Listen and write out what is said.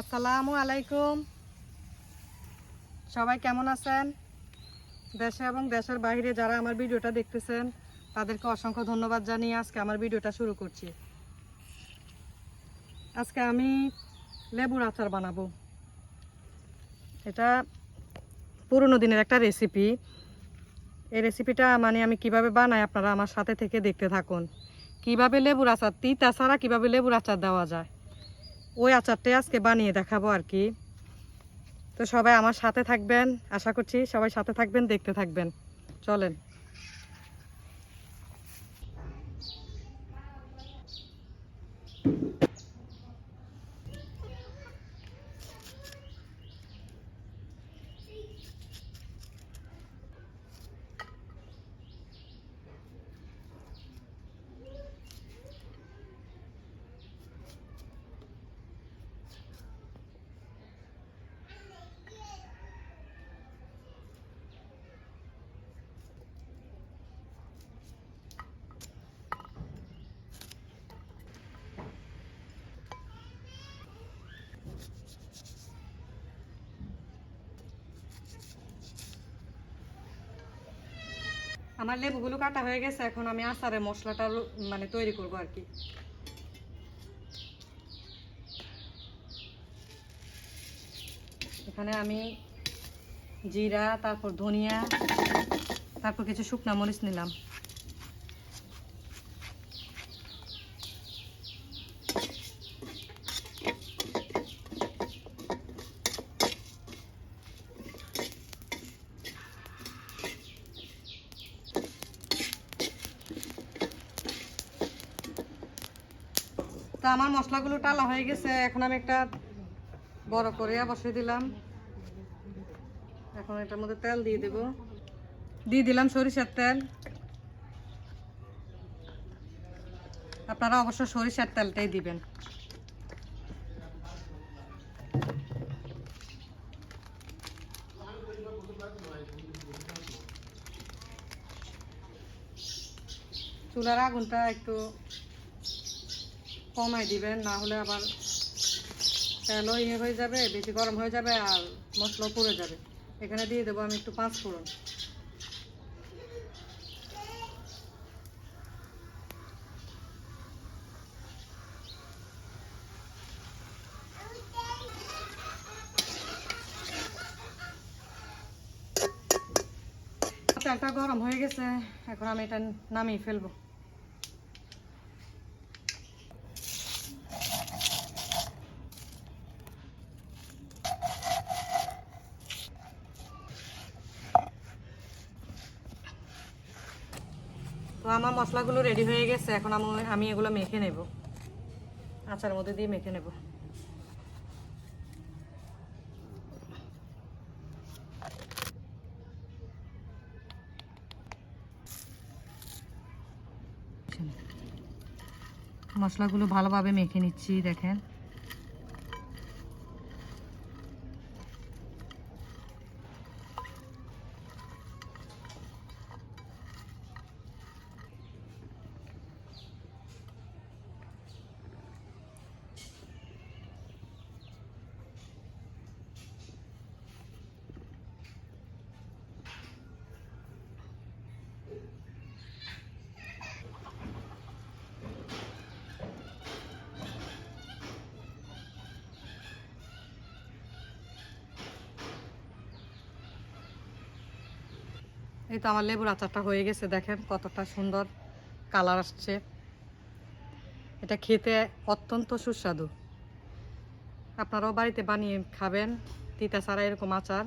আসসালামু আলাইকুম। সবাই কেমন আছেন? দেশে এবং দেশের বাইরে যারা আমার ভিডিওটা দেখতেছেন, তাদেরকে অসংখ্য ধন্যবাদ জানিয়ে আজকে আমার ভিডিওটা শুরু করছি। আজকে আমি লেবুর আচার বানাবো। এটা পুরনো দিনের একটা রেসিপি এই রেসিপিটা মানে আমি কীভাবে বানাই আপনারা আমার সাথে থেকে দেখতে থাকুন। কীভাবে লেবুর আচার, তিতা ছাড়া কীভাবে লেবুর আচার দেওয়া যায়? ওই আচারটাই আজকে বানিয়ে দেখাবো আর কি। তো সবাই আমার সাথে থাকবেন, আশা করছি সবাই সাথে থাকবেন, দেখতে থাকবেন। চলেন। আমার লেবুগুলো কাটা হয়ে গেছে, এখন আমি আচারের মশলাটা মানে তৈরি করব আর কি। এখানে আমি জিরা, তারপর ধনিয়া, তারপর কিছু শুকনা মরিচ নিলাম। তো আমার মশলাগুলো টালা হয়ে গেছে। এখন আমি একটা বড় করে বসিয়ে দিলাম। এখন এটার মধ্যে তেল দিয়ে দেব। দিয়ে দিলাম সরিষার তেল। আপনারা অবশ্য সরিষার তেলটাই দিবেন। চুলার আগুনটা একটু কমাই দিবেন, না হলে আবার তেলও ইয়ে হয়ে যাবে, বেশি গরম হয়ে যাবে আর মশলাও পুড়ে যাবে। এখানে দিয়ে দেবো আমি একটু পাঁচ ফোড়ন। তেলটা গরম হয়ে গেছে, এখন আমি এটা নামিয়ে ফেলব। তো আমার মশলাগুলো রেডি হয়ে গেছে, এখন আমি আমি এগুলো মেখে নেব। আচারের মধ্যে দিয়ে মেখে নেব। মশলাগুলো ভালোভাবে মেখে নিচ্ছি, দেখেন। এই তো আমার লেবুর আচারটা হয়ে গেছে, দেখেন কতটা সুন্দর কালার আসছে। এটা খেতে অত্যন্ত সুস্বাদু। আপনারাও বাড়িতে বানিয়ে খাবেন, তিতা ছাড়া এরকম আচার।